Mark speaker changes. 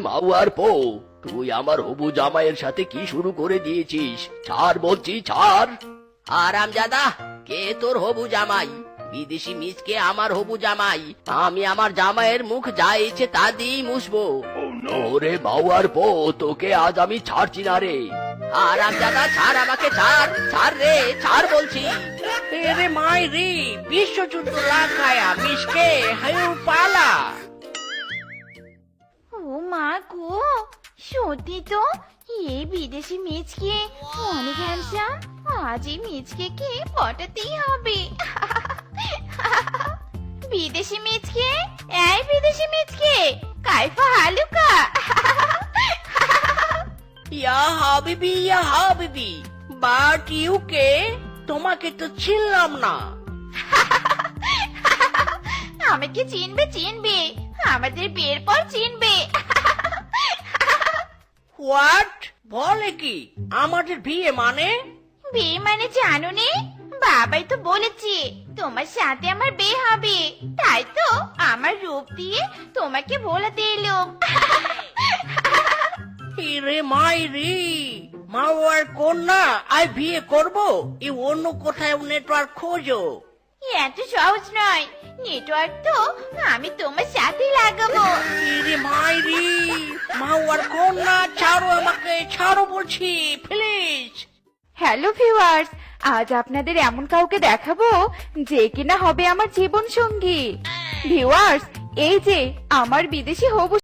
Speaker 1: মাউয়ার পো তুই আমার হবু জামাইয়ের সাথে কি শুরু করে দিয়েছিস? ছাড় বলছি ছাড়। আরাম জাদা কে তোর হবু জামাই? বিদেশি মিসকে আমার হবু জামাই। আমি আমার জামাইয়ের মুখ যা ইচ্ছে তা দিয়েই মুছবো। ওরে মাউয়ার পো তোকে আজ আমি ছাড়ছি না রে। আরাম জাদা ছাড় আমাকে ছাড় ছাড় রে ছাড় বলছি।
Speaker 2: তেরে মাই রে বিশ্বযুদ্ধ লাগায়া মিসকে
Speaker 3: ও মা গো সত্যি তো? এই বিদেশি মিচকে। অনেক হ্যান্ডসাম আজ এই মিচকে কে পটাতেই হবে। বিদেশি মিচকে? এই বিদেশি মিচকে কাইফা হালুকা।
Speaker 2: ইয়া হাবিবি ইয়া হাবিবি বাট ইউকে তোমাকে তো চিনলাম না।
Speaker 3: আমাকে চিনবে চিনবে। আমাদের বিয়ের পর চিনবে।
Speaker 2: হোয়াট বলে কি? আমাদের বিয়ে মানে?
Speaker 3: বিয়ে মানে জানো নে? বাবাই তো বলেছে তোমার সাথে আমার বিয়ে হবে। তাই তো আমার রূপ দিয়ে তোমাকে বলাতে এলুম
Speaker 2: রে মাই রে! মাওয়ার কন্যা আই বিয়ে করব? এই অন্য কোথায় নেটওয়ার্ক খোঁজো?
Speaker 3: এত সহজ নয়। নেটওয়ার্ক তো আমি তোমার সাথে লাগাবো।
Speaker 2: রে মাই রে! মাওয়ার কন্যা ছাড়ো বলছি প্লিজ
Speaker 4: হ্যালো ভিউয়ার্স আজ আপনাদের এমন কাউকে দেখাবো যে কিনা হবে আমার জীবন সঙ্গী ভিউয়ার্স এই যে, আমার বিদেশি হবু